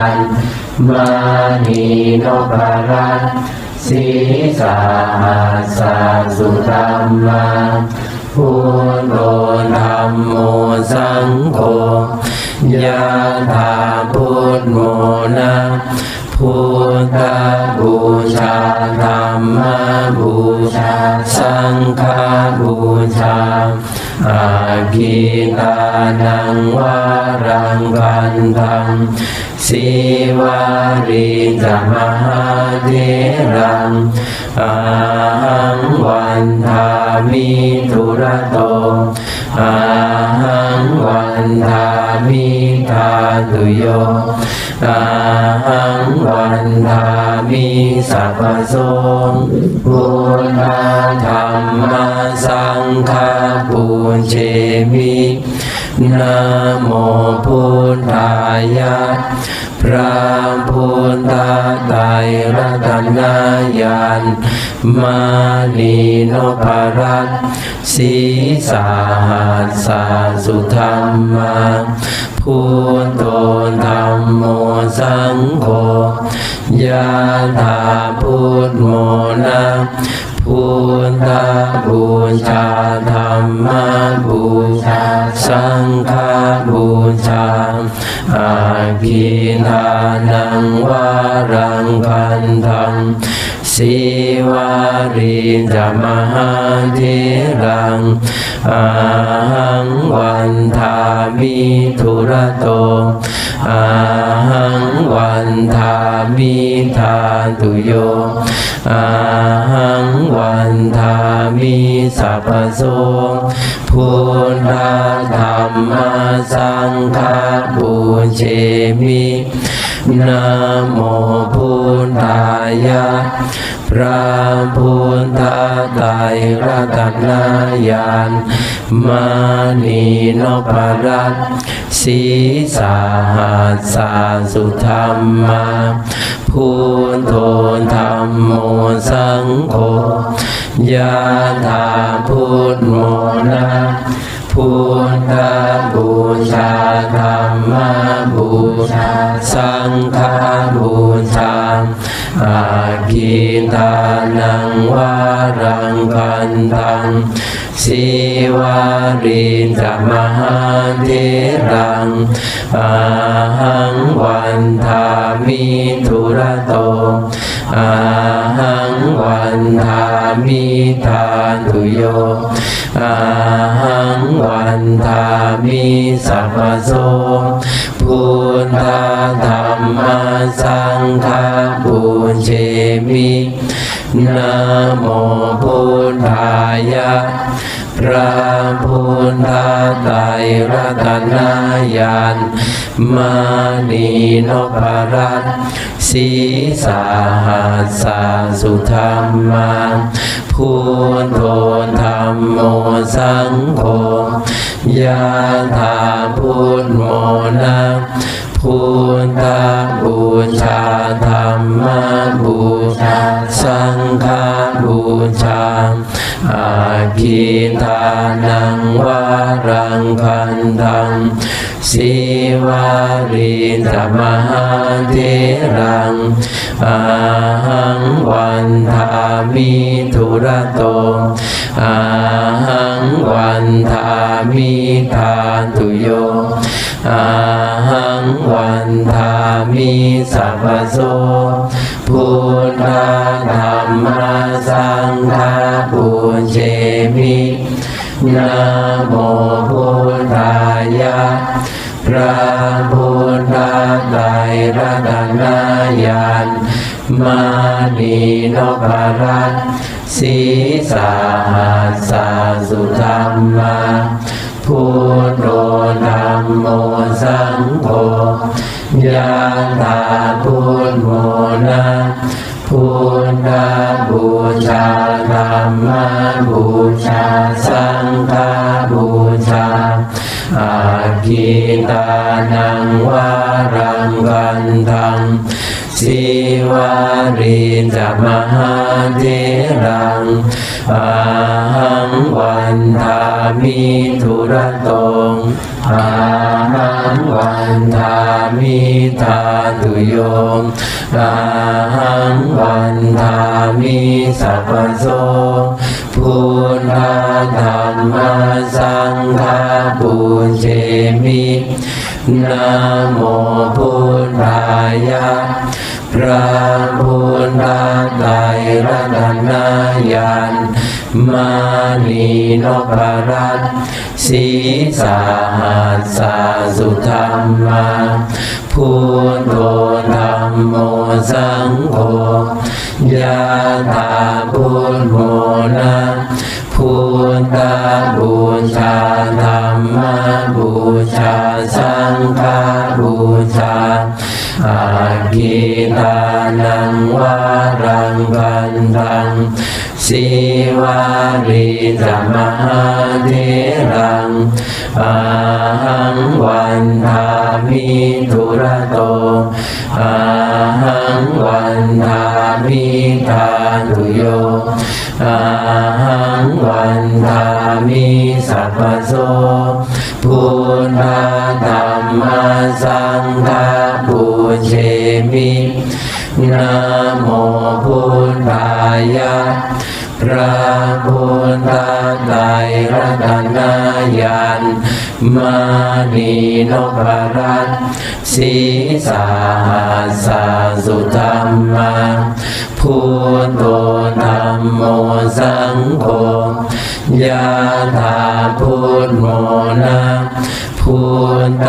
มานีนภารัตสีสาหัสาสุธรรมาพุทโธธรรมโมสังโฆยาธาพุทโมนะ พุทธบูชาธรรมบูชา สังฆบูชาอาคีตานังวารังกันทังสีวาริจมหาเทรังอาหังวันทามิทุระโตอาหังวันทามิทาตุโย ตังวันทามิสัพพโสพุทธธรรมสังฆปูเชมิ นะโมพุทธายะพระพุทธไตรรัตนายานมานีโนภารัตสีสาหัสสาสุธรรมาพุทโธธรรมโมสังโฆยะถาพุทโมนะ พุทธบูชาธรรมบูชา สังฆบูชาอาคีทานังวารังคันทังสีวาริจมหาเทรังอาหังวันทามิทุระโตอาหังวันทามิทาตุโยอาหังวันทามิสัพพโสพุทธธรรมสังฆบูเชมิ นะโมพุทธายะพระพุทธไตรรัตนายานมานีนภรัตสีสาหัสสาสุธรรมาพุทโธธรรมโมสังโฆยะถาพุทโมนะ พุทธบูชาธรรมบูชา สังฆบูชาอาคีตานังวารังกันตังสีวาริจมหาเทรังอาหังวันทามิทุระโต อาหังวันทามิทาตุโยอาหังวันทามิสัพพโสพุทธธรรมสังฆบูเชมินะโมพุทธายะพระพุทธไตรรัตนายานมานีนภรัต สีสาหัสสาสุธรรมาพุทโธธรรมโมสังโฆยะถาพุทโมนะพุทธบูชาธรรมบูชาสังฆบูชาอาคีทานังวารังคันทังสีวาริจมหาเท รังอาหังวันทามิทุระโตอาหังวันทามิทาตุโยอาหังวันทามิสัพพโสพุทธธรรมสังฆบูเชมินะโมพุทธายะ พระพุทธไตรรัตนายานมานีนภรัตสีสาหัสสาสุธรรมาพุทโธธรรมโมสังโฆยะถาพุทโมนะ พุทธบูชาธรรมบูชา สังฆบูชาอาคีตานังวารังกันทังสีวาริจมหาเทรังอาหังวันทามิทุระตออาหังวันทามิทาตุโยมอาหังวันทามิสัพพโสพุทธธรรมสังฆปูเชมินะโมพุทธายะพระพุทธไตรรัตนญาณ มานีนพรัตน์สีสาหัสสาสุธรรมาพุทโธธรรมโมสังโฆยะถาพุทโมนะพุทธบูชาธรรมบูชาสังฆบูชา อากิตานังวารังกันตังสิวาริจมหาเทรังอาหังวันทามิทุระโตอาหังวันทามิทาตุโยอาหังวันทามิสัพพโสพุทธธรรมสังฆปู เชมินะโมพุทธายะพระพุทธไตรรัตนายาน มานีนพรัตน์สีสาหัสาสุธรรมาพุทโธธรรมโมสังโฆยะถาพุทโมนะพุทธ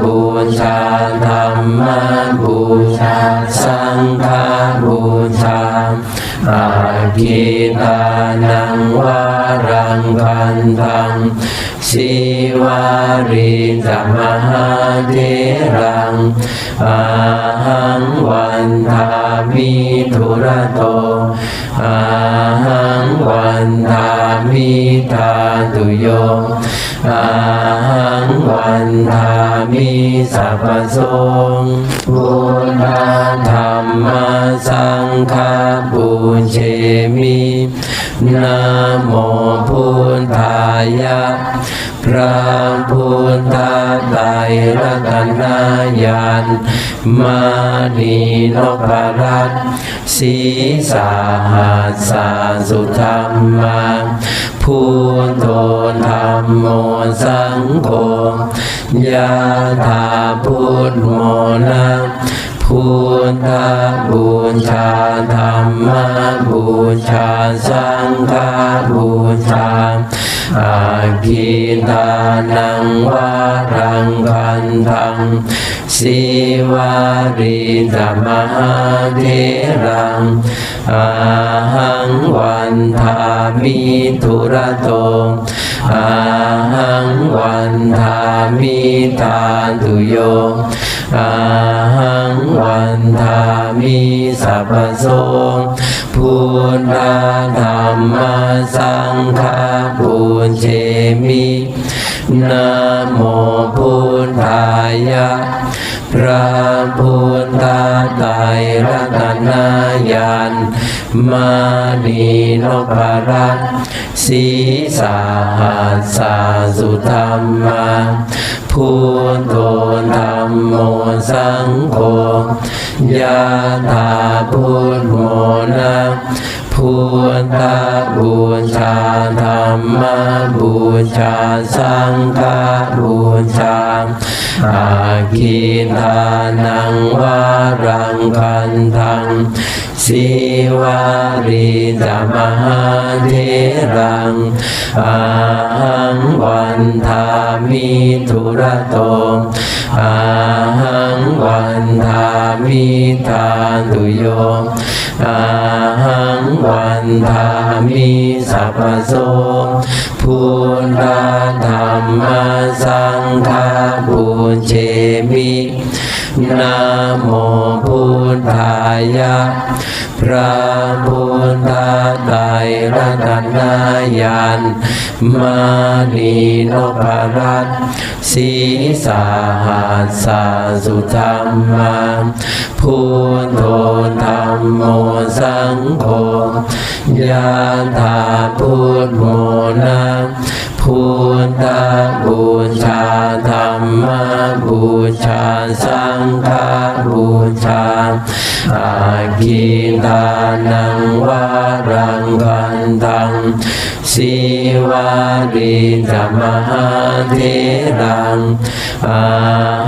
บูชาธรรมบูชา สังฆบูชา อากิตานังวารังกันตังสิวาริจมหาเทรังอาหังวันทามิทุระโตอาหังวันทามิทาตุโย อาหังวันธามิสัพพโสพุญธธรรมสังฆบูเชมินะโมพุทธายะ พระพุทธไตรรัตนญาณมานีนพรัตน์สีสาหัสสาสุธรรมาพุทโธธรรมโมสังโฆยะถาพุทโมนะพุทธบูชาธรรมบูชาสังฆบูชา อากิตานังวารังกันตังสิวาริจมหาเทรังอาหังวันทามิทุระโตอาหังวันทามิทาตุโยอาหังวันทามิสัพพโสพุทธธรรมสังฆปูเชมินะโมพุทธายะ ระพุทธไตรรัตนญาณมานีนพรัตสีสาหัสสาสุธรรมาพุทโธธรรมโมสังโฆยะถาพุทโมนะ พุทธบูชาธรรมบูชาสังฆบูชาอาคิตานังวารังคันทังสิวาริจมหาเทรังอาหังวันทามิทุระโตอาหังวันทามิทาตุโย อาหังวันทามิสัพพโส พุทธธรรมสังฆบูเชมินะโมพุทธายะพระพุทธไตรรัตนญาณมานีนพรัตน์สีสาหัสสาสุธรรมาพุทโธธรรมโมสังโฆ ยะถาพุทโมนะพุพุทธบูชาธรรมบูชาสังฆบูชาอาคีทานังวารังคันตังสีวาริจมหาเทรังอา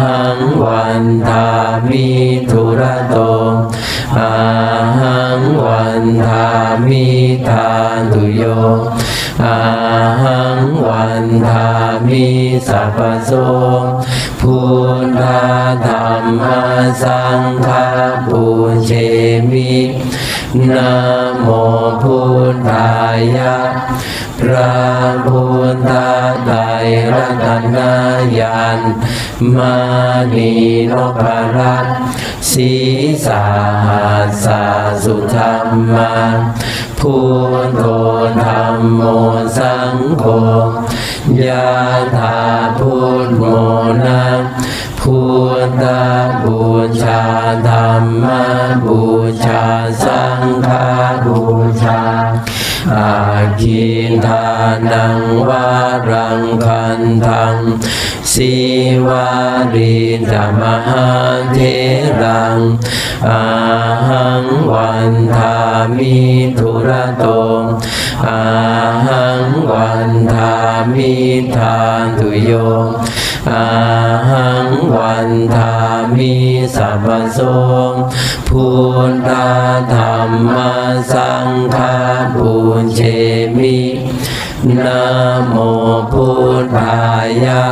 หังวันทามิทุระโต หังวันทามิทาตุโย อาหังวันทามิสัพโสพุทธาธรรมสังฆปูเชมินะโมพุทธายะพระพุทธไตรรัตนญาณมานีนพรัตน์สีสาหัสสสุธรรมา พุทโธธรรมโมสังโฆยะถาพุทโมนะ พุทธบูชาธรรมบูชาสังฆบูชาอาคินทานังวารังคันทังสีวาริจมหาเทรังอาหังวันทามิทุระโตอาหังวันทามิทานตุโย อาหังวันทามิสัพพโสพุทธธรรมสังฆปูเชมินะโมพุทธายะ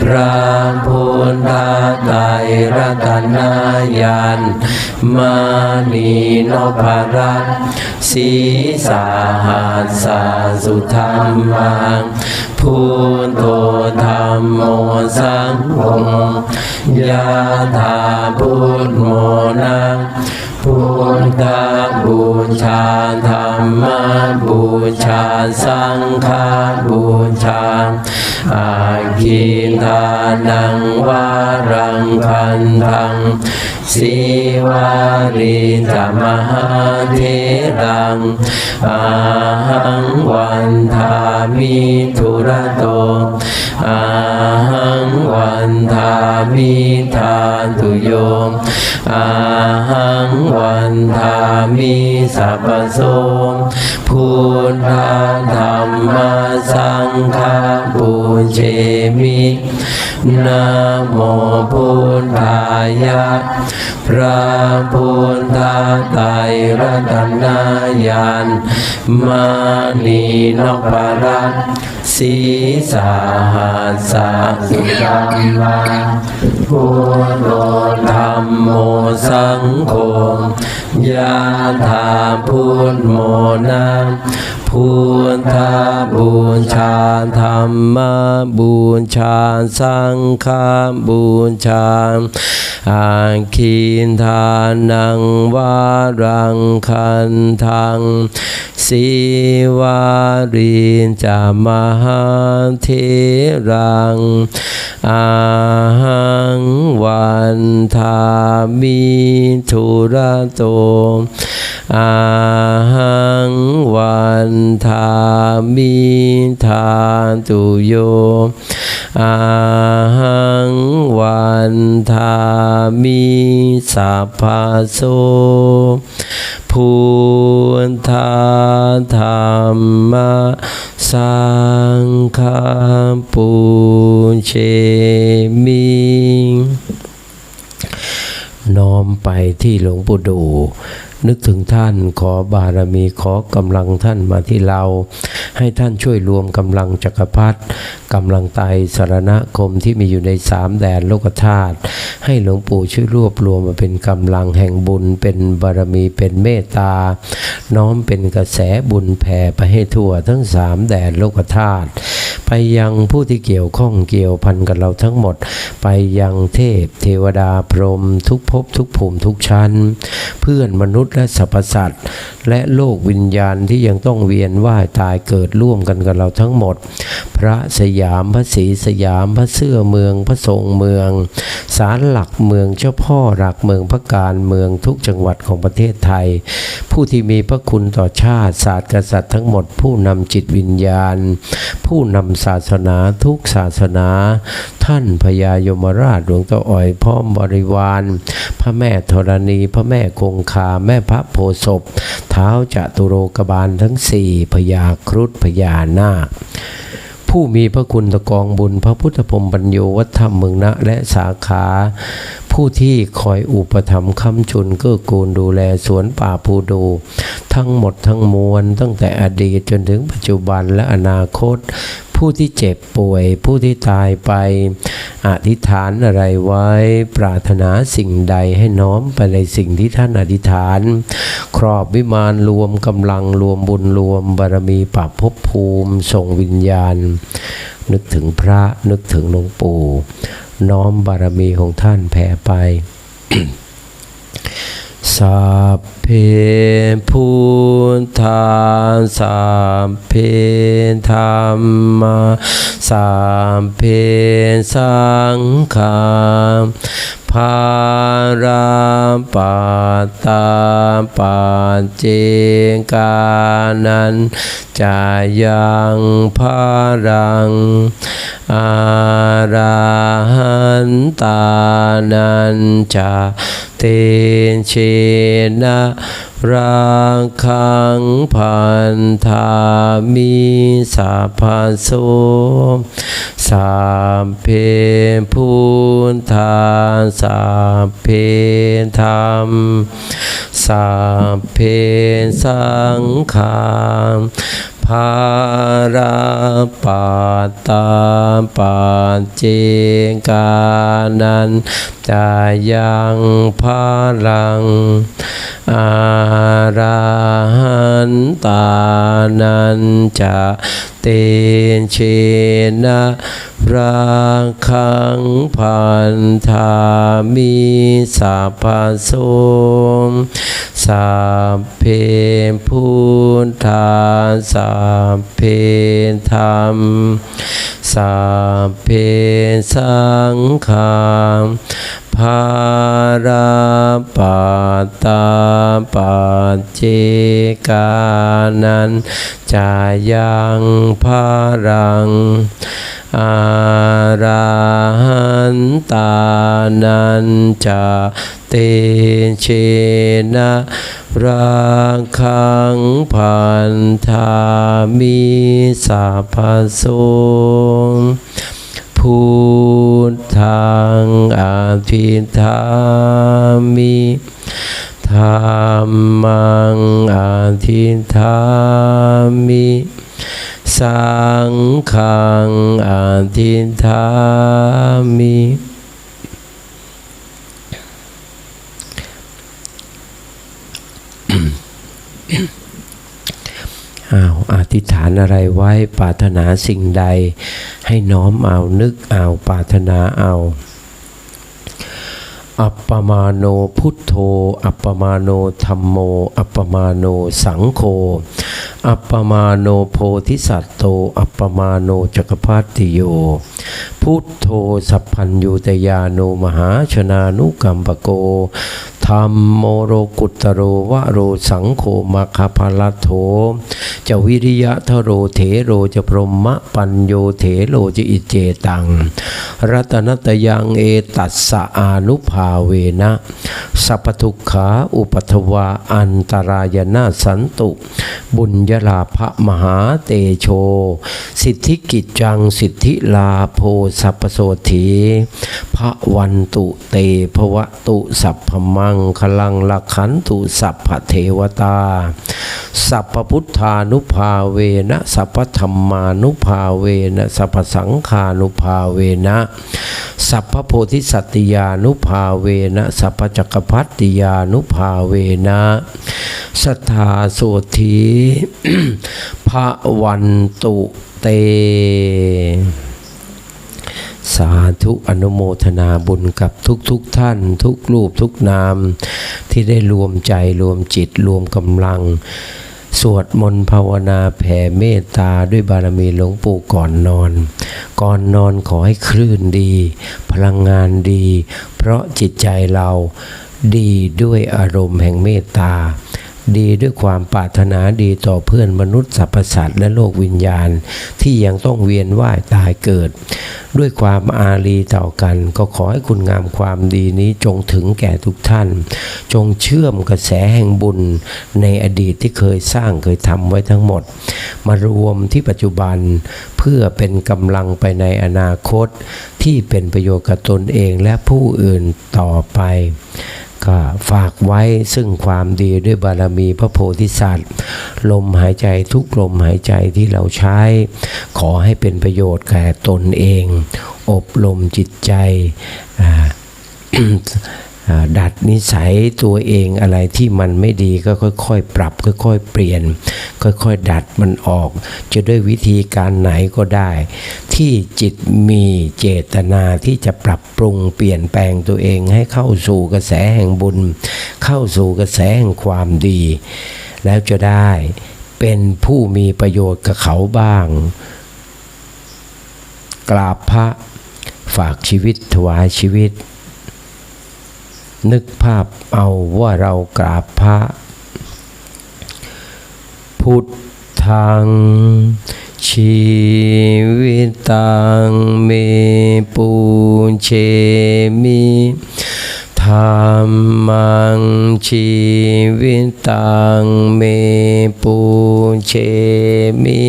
พระพุทธไตรรัตนญาณมานีนพรัตสีสาหัสสสุธรรมัง พุทโธธรรมโมสังโฆยะถาพุทโมนะพุทธบูชาธรรมบูชาสังฆบูชาอาคีทานังวารังคันทังสีวาริจมหาเทรังอาหังวันทามิทุระโตอาหังวันทามิทานตุโยอาหังวันทามิสัพพโสพุทธธรรมสังฆปูเชมินะโมพุทธายะ พระพุทธไตรรัตนญาณมานีนพรัต สีสาหัสสสุตัมมาพุทโธธรรมโมสังโฆยาธาพุทโมนะ พุทธบูชาธรรมบูชาสังฆบูชาอาคินทานังวารังคันทังสีวาริจามหาเทรังอาหังวันทามิทุระโตอาหังวันทามิทาตุโยอาหังวันทามิสัพพโสพุทธธรรมสังฆปูเชมิน้อมไปที่หลวงปู่ดู นึกถึงท่านขอบารมีขอกำลังท่านมาที่เรา ให้ท่านช่วยรวมกำลังจักรพรรดิกำลังไตสารณคมที่มีอยู่ในสามแดนโลกธาตุให้หลวงปู่ช่วยรวบรวมมาเป็นกำลังแห่งบุญ เป็นบารมีเป็นเมตตา น้อมเป็นกระแสบุญแผ่ไปให้ทั่วทั้งสามแดนโลกธาตุ ไปยังผู้ที่เกี่ยวข้องเกี่ยวพันกับเราทั้งหมด ไปยังเทพ เทวดาพรหมทุกภพทุกภูมิทุกชั้น เพื่อนมนุษย์และสรรพสัตว์และโลกวิญญาณที่ยังต้องเวียนว่ายตายเกิดร่วมกันกับเราทั้งหมด พระสยามพระศรีสยามพระเสื้อเมืองพระทรงเมืองศาลหลักเมืองเจ้าพ่อหลักเมืองพระการเมืองทุกจังหวัดของประเทศไทย ผู้ที่มีพระคุณต่อชาติศาสตร์กษัตริย์ทั้งหมด ผู้นำจิตวิญญาณ ผู้นำศาสนาทุกศาสนา ท่านพญายมราชหลวงตาอ่อยพร้อมบริวาร พระแม่ธรณี พระแม่คงคา แม่พระโพศพเท้าจตุโรกบาลทั้งสี่พญาครุฑพญานาคผู้มีพระคุณตะกองบุญพระพุทธพรมปัญโยวัฒธรรมเมืองนะและสาขา ผู้ที่คอยอุปถัมภ์ค้ำจุนเกื้อกูลดูแลสวนป่าภูดู ทั้งหมดทั้งมวลตั้งแต่อดีตจนถึงปัจจุบันและอนาคต ผู้ที่เจ็บป่วย ผู้ที่ตายไป อธิษฐานอะไรไว้ ปรารถนาสิ่งใดให้น้อมไปในสิ่งที่ท่านอธิษฐาน ครอบวิมานรวมกำลังรวมบุญรวมบารมีปรับภพภูมิส่งวิญญาณ นึกถึงพระนึกถึงหลวงปู่น้อมบารมีของท่านแผ่ไป สัพเพพุทธาสัพเพธรรมาสัพเพสังฆาภาราปาตาปาเจกานันจายังภารัง อาราหันตานันจาเตเชนะรังคังพันธามิสัพพโสสัพเพพุทธาสัพเพธรรมสัพเพสังฆา ภาราปาตาปาเจกานันจายังพาลัง อาราหันตานันจะเตเชนะรังคังพันธามิสัพพโสสัพเพพุทธาสัพเพธรรมสัพเพสังฆา ภาราปาตาปาเจกานันจายังภารังอาราหันตานันจะเตเชนะรังคังพันธามิสัพพโสพุ ทังอาทิธามิธรรมังอาทิธามิสังฆังอาทิธามิ อธิษฐานอะไรไว้ปรารถนาสิ่งใด ให้น้อมเอานึกเอาปรารถนาเอาอัปปมาโนพุทโธ อัปปมาโนธรรมโม อัปปมาโนสังโฆ อัปปมาโนโพธิสัตโต อัปปมาโนจักรพัติโย พุทโธสัพพัญญูตยาโนมหาชนานุกัมปโก ธรรมโมโรกุตโรวะโรสังโฆมาคาพลัโถจะวิริยะทโรเถโรจะพรหมะปัญโยเถโรจะอิเจตัง รัตนตยังเอตัสสะอานุภาเวนะสัพพทุกขาอุปัทวาอันตรายนาสันตุ บุญยลาภมหาเตโช สิทธิกิจจังสิทธิลาโพสัพโสถีพระวันตุเตภวะตุสัพพมังคลังลักขันตุสัพพเทวตา สัพพพุทธานุภาเวนะ สัพพธรรมานุภาเวนะสัพพสังฆานุภาเวนะสัพพโพธิสัตยานุภาเวนะสัพพจักรพัตติยานุภาเวนะสัทธาโสธีพระวันตุเต สาธุอนุโมทนาบุญกับทุกทุกๆท่าน ทุกรูปทุกนาม ที่ได้รวมใจรวมจิตรวมกำลัง สวดมนต์ภาวนาแผ่เมตตาด้วยบารมีหลวงปู่ก่อนนอน ก่อนนอนขอให้คลื่นดี พลังงานดี เพราะจิตใจเราดีด้วยอารมณ์แห่งเมตตา ดีด้วยความปรารถนาดีต่อเพื่อนมนุษย์สรรพสัตว์และโลกวิญญาณที่ยังต้องเวียนว่ายตายเกิด ด้วยความอารีต่อกัน ก็ขอให้คุณงามความดีนี้จงถึงแก่ทุกท่าน จงเชื่อมกระแสแห่งบุญ ในอดีตที่เคยสร้างเคยทำไว้ทั้งหมด มารวมที่ปัจจุบันเพื่อเป็นกำลังไปในอนาคต ที่เป็นประโยชน์กับตนเองและผู้อื่นต่อไป ก็ฝากไว้ซึ่งความดีด้วยบารมีพระโพธิสัตว์ ลมหายใจทุกลมหายใจที่เราใช้ ขอให้เป็นประโยชน์แก่ตนเอง อบรมจิตใจอ่า ดัดนิสัยตัวเองอะไรที่มันไม่ดีก็ค่อยๆ ปรับ ค่อยๆ เปลี่ยน ค่อยๆ ดัดมันออก จะด้วยวิธีการไหนก็ได้ ที่จิตมีเจตนาที่จะปรับปรุงเปลี่ยนแปลงตัวเองให้เข้าสู่กระแสแห่งบุญ เข้าสู่กระแสแห่งความดี แล้วจะได้เป็นผู้มีประโยชน์กับเขาบ้าง กราบพระฝากชีวิตถวายชีวิต นึกภาพเอาว่าเรากราบพระ พุทธัง ชีวิตตังเมปุเชมิธรรมังชีวิตตังเมปุเชมิ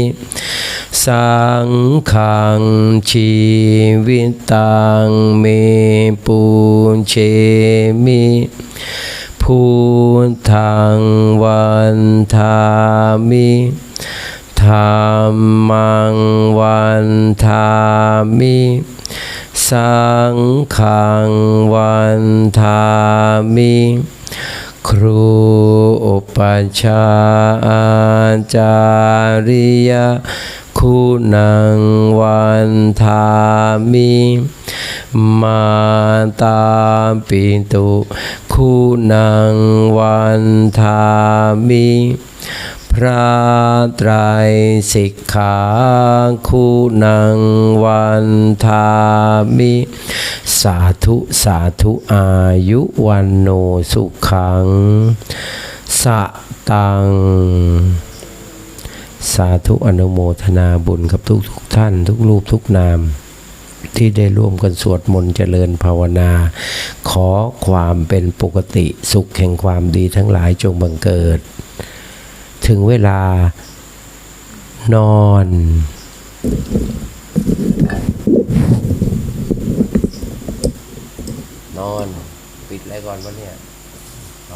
สังขังชีวิตตังเมปุเชมิพุทธังวันทามิธรรมังวันทามิสังขังวันทามิครูอุปัชาอาจาริยะ คุณังวันทามิมาตาปิตุคุณังวันทามิพระไตรสิกขาคุณังวันทามิ สาธุสาธุอายุวันโนสุขังสะตัง สาธุอนุโมทนาบุญกับทุกทุกท่าน ทุกรูปทุกนาม ที่ได้ร่วมกันสวดมนต์เจริญภาวนา ขอความเป็นปกติสุขแห่งความดีทั้งหลายจงบังเกิด ถึงเวลานอนนอน ปิดอะไรก่อนวะเนี่ยไป